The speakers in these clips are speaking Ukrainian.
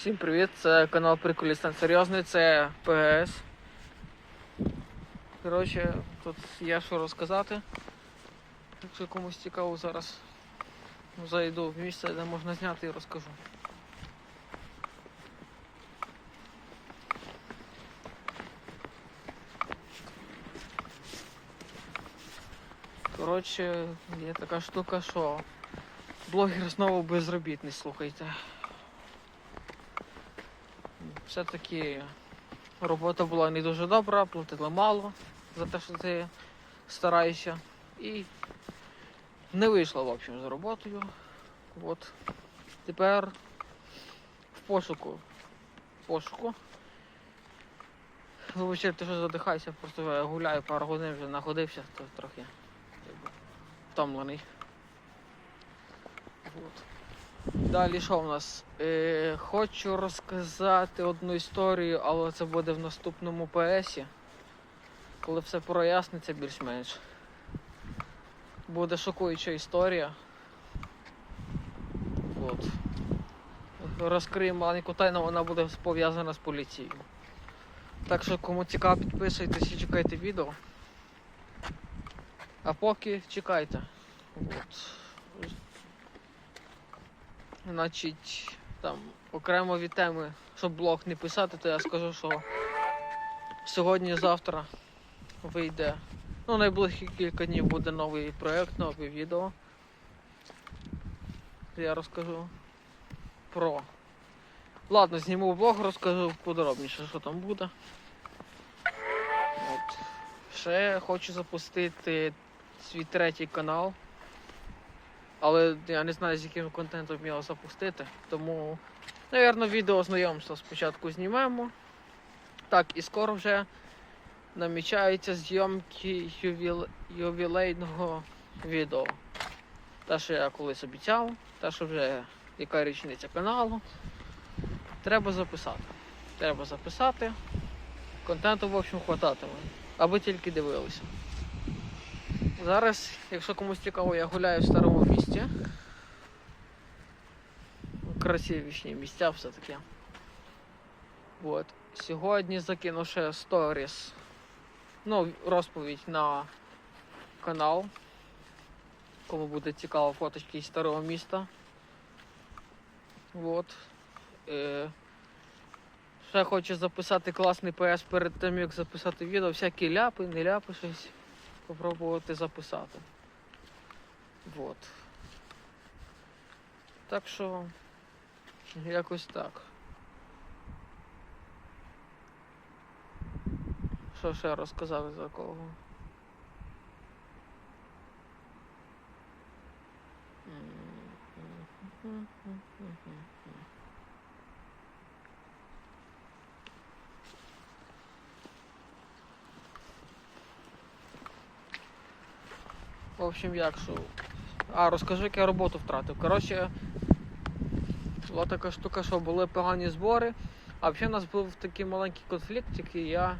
Всім привіт, це канал Приколістан Серйозний, це ПГС. Коротше, тут є що розказати. Якщо комусь цікаво, зараз зайду в місце, де можна зняти і розкажу. Коротше, є така штука, що блогер знову безробітний, слухайте. Все-таки робота була не дуже добра, платили мало за те, що ти стараєшся. І не вийшло, в общем, з роботою. От. Тепер в пошуку. В пошуку. Вибачте, що задихаюся, просто я гуляю пару годин, вже находився, то трохи втомлений. От. Далі що в нас? Е, хочу розказати одну історію, але це буде в наступному ПСі. Коли все проясниться більш-менш. Буде шокуюча історія. От. Розкриємо маленьку тайну, вона буде пов'язана з поліцією. Так що кому цікаво, підписуйтесь і чекайте відео. А поки чекайте. От. Значить, там окремо від теми, щоб блог не писати, то я скажу, що сьогодні-завтра вийде. Ну, найближчі кілька днів буде новий проєкт, нове відео. Я розкажу про. Ладно, зніму блог, розкажу подробніше, що там буде. От. Ще хочу запустити свій третій канал. Але я не знаю, з яким контентом його запустити. Тому, напевно, відео знайомства спочатку знімемо. Так, і скоро вже намічаються зйомки ювіл... ювілейного відео. Те, що я колись обіцяв, те, що вже яка річниця каналу. Треба записати. Треба записати. Контенту, в общем, хвататиме. Аби тільки дивилися. Зараз, якщо комусь цікаво, я гуляю в старому місті. Красивішні місця все таки. От. Сьогодні закину ще сторіс. Ну, розповідь на канал. Кому буде цікаво фоточки із старого міста. От. Е, ще хочу записати класний PS перед тим, як записати відео. Всякі ляпи, не ляпи щось попробувати записати. Вот. Так що якось так. Що ще розказати за кого? В общем, як що. А, розкажи, як я роботу втратив. Коротше, була така штука, що були погані збори, а взагалі у нас був такий маленький конфлікт, який я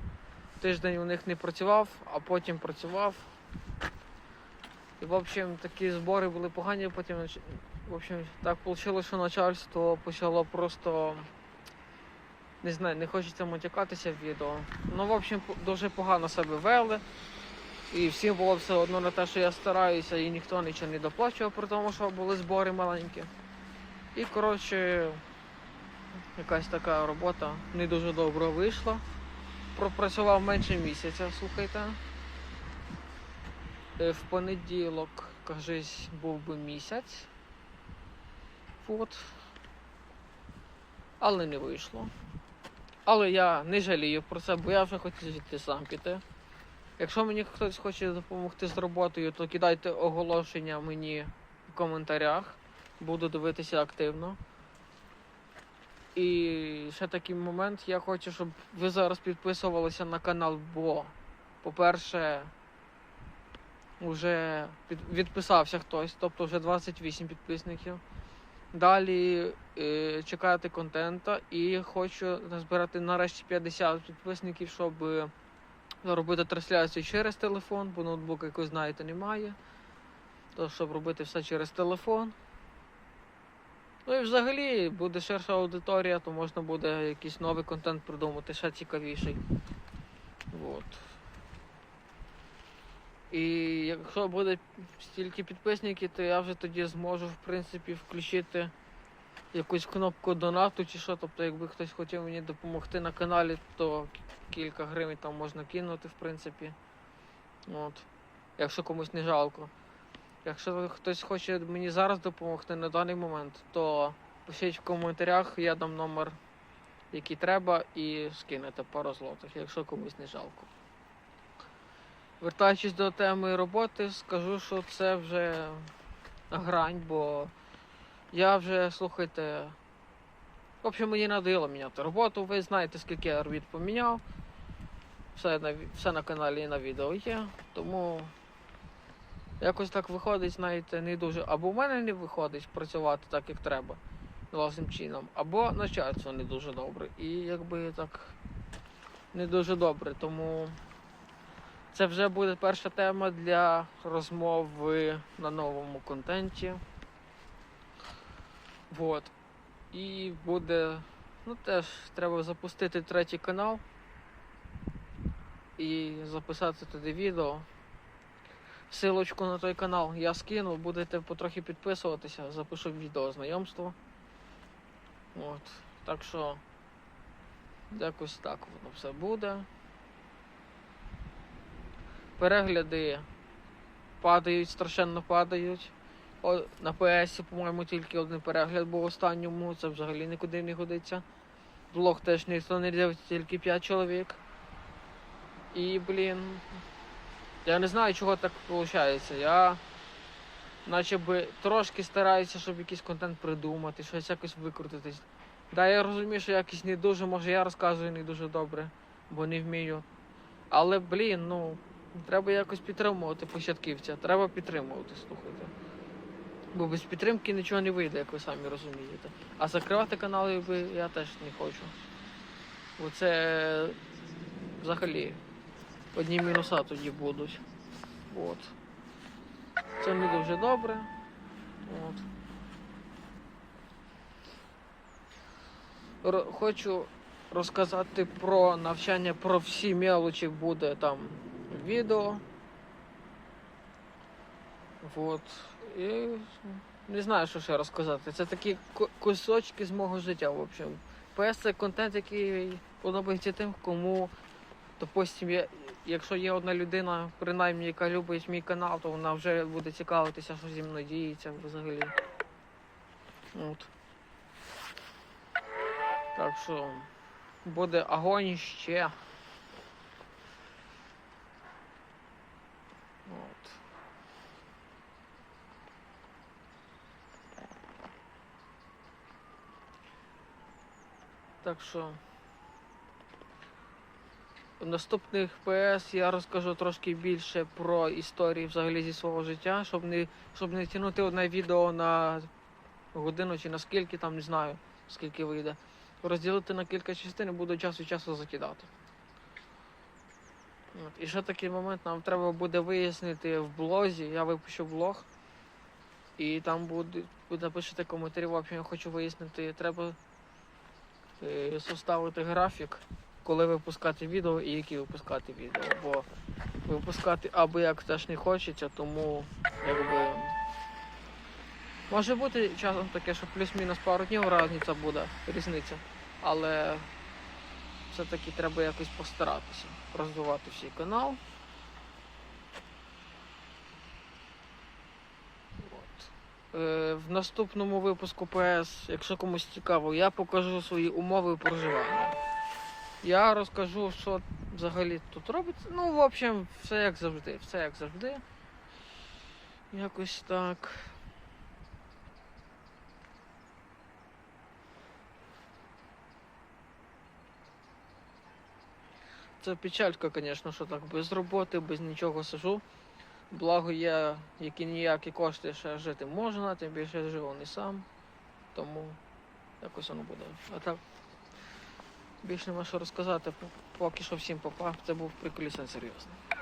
тиждень у них не працював, а потім працював. І в общем такі збори були погані, потім в общем, так вийшло, що начальство почало просто не знаю, не хочеться матюкатися в відео. Ну, в общем, дуже погано себе вели. І всім було все одно на те, що я стараюся, і ніхто нічого не доплачував, при тому, що були збори маленькі. І коротше, якась така робота не дуже добре вийшла. Пропрацював менше місяця, слухайте. Е, В понеділок, кажись, був би місяць. От. Але не вийшло. Але я не жалію про це, бо я вже хотів звідти сам піти. Якщо мені хтось хоче допомогти з роботою, то кидайте оголошення мені в коментарях. Буду дивитися активно. І ще такий момент, я хочу, щоб ви зараз підписувалися на канал, бо, по-перше, вже відписався хтось, тобто вже 28 підписників. Далі е, чекати контента і хочу назбирати нарешті 50 підписників, щоб робити трансляцію через телефон, бо ноутбук, як ви знаєте, немає. То щоб робити все через телефон. Ну і взагалі буде ширша аудиторія, то можна буде якийсь новий контент придумати, ще цікавіший. От. І якщо буде стільки підписників, то я вже тоді зможу в принципі включити якусь кнопку донату чи що. Тобто, якби хтось хотів мені допомогти на каналі, то кілька гривень там можна кинути, в принципі. От. Якщо комусь не жалко. Якщо хтось хоче мені зараз допомогти на даний момент, то пишіть в коментарях, я дам номер, який треба, і скинете пару злотих, якщо комусь не жалко. Вертаючись до теми роботи, скажу, що це вже грань, бо я вже, слухайте, в общем, мені надоїло міняти роботу. Ви знаєте, скільки я робіт поміняв. Все на, все на каналі і на відео є, тому якось так виходить, знаєте, не дуже. Або в мене не виходить працювати так, як треба, власним чином, або начальство не дуже добре. І якби так не дуже добре. Тому це вже буде перша тема для розмови на новому контенті. Вот. І буде, ну теж треба запустити третій канал і записати туди відео. Силочку на той канал я скину, будете потрохи підписуватися, запишу відео знайомство. От. Так що якось так воно все буде. Перегляди падають, страшенно падають. О, на ПС, по-моєму, тільки один перегляд був останньому, це взагалі нікуди не годиться. Блог теж ніхто не дивиться, тільки 5 чоловік. І, блін, я не знаю, чого так виходить. Я наче би трошки стараюся, щоб якийсь контент придумати, щось якось викрутитись. Да, я розумію, що якось не дуже, може я розказую не дуже добре, бо не вмію. Але, блін, ну, треба якось підтримувати початківця. Треба підтримувати, слухайте. Бо без підтримки нічого не вийде, як ви самі розумієте. А закривати канали я теж не хочу. Бо це взагалі одні мінуса тоді будуть. От. Це не дуже добре. От. Ро- Хочу розказати про навчання, про всі мелочі буде там відео. Вот. І не знаю, що ще розказати. Це такі кусочки з мого життя, в общем. PS це контент, який подобається тим, кому, допустим, якщо є одна людина, принаймні, яка любить мій канал, то вона вже буде цікавитися, що зі мною діється взагалі. От. Так що буде огонь ще. От. Так що в наступних ПС я розкажу трошки більше про історії взагалі зі свого життя, щоб не, щоб не тягнути одне відео на годину чи на скільки там, не знаю, скільки вийде. Розділити на кілька частин і буду час від часу закидати. От. І ще такий момент нам треба буде вияснити в блозі. Я випущу блог. І там буде, буде напишете коментарі. В общем, я хочу вияснити, треба составити графік, коли випускати відео і які випускати відео. Бо випускати аби як теж не хочеться, тому якби. Може бути часом таке, що плюс-мінус пару днів різниця буде, різниця. Але все-таки треба якось постаратися розвивати свій канал. От. Е, в наступному випуску ПС, якщо комусь цікаво, я покажу свої умови проживання. Я розкажу, що взагалі тут робиться. Ну, в общем, все як завжди. Все як завжди. Якось так. Це печалька, звісно, що так без роботи, без нічого сижу. Благо є які ніякі кошти ще жити можна, тим більше живу не сам. Тому якось воно буде. А так більше нема що розказати. Поки що всім попав. Це був приколісно серйозно.